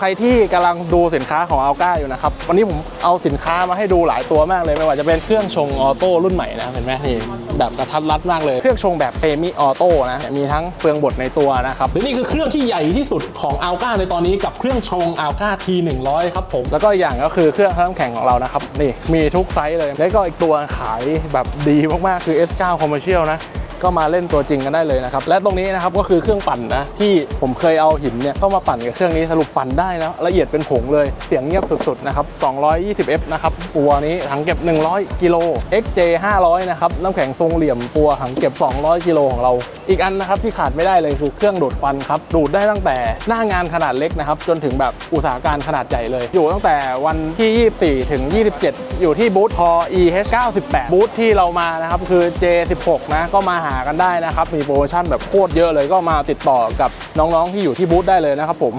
ใครที่กำลังดูสินค้าของอัลก้าอยู่นะครับ วันนี้ผมเอาสินค้ามาให้ดูหลายตัวมากเลย ไม่ว่าจะเป็นเครื่องชงออโต้รุ่นใหม่นะเห็นไหมนี่แบบกระทัดรัดมากเลย เครื่องชงแบบเ e มิออโต้นะมีทั้งเฟืองบดในตัวนะครับและนี่คือเครื่องที่ใหญ่ที่สุดของอัลกาในตอนนี้กับเครื่องชงอัลกา T100 ครับผมแล้วก็อีกอย่างก็คือเครื่องน้ำแข็งของเรานะครับนี่มีทุกไซส์เลย แล้วก็อีกตัวขายแบบดีมากๆคือ S9 Commercial นะ ก็มาเล่นตัวจริงกันได้เลยนะครับ และตรงนี้นะครับก็คือเครื่องปั่นนะที่ผมเคยเอาหินเนี่ยเข้ามาปั่นกับเครื่องนี้สรุปปั่นได้นะละเอียดเป็นผงเลยเสียงเงียบสุดๆนะครับ 220F นะครับตัวนี้ถังเก็บ 100 กิโล XJ 500 นะครับน้ำแข็งทรงเหลี่ยมตัวถังเก็บ 200 กิโลของเรา อีกอันนะครับที่ขาดไม่ได้เลยคือเครื่องดูดควันครับดูดได้ตั้งแต่หน้างานขนาดเล็กนะครับจนถึงแบบอุตสาหการขนาดใหญ่เลย อยู่ตั้งแต่วันที่ 24 ถึง 27 อยู่ที่บูธพอ EH 98บูธที่เรามานะครับคือ J16 นะก็มาหากันได้นะครับมีโปรโมชั่นแบบโคตรเยอะเลยก็มาติดต่อกับน้องๆที่อยู่ที่บูธได้เลยนะครับผม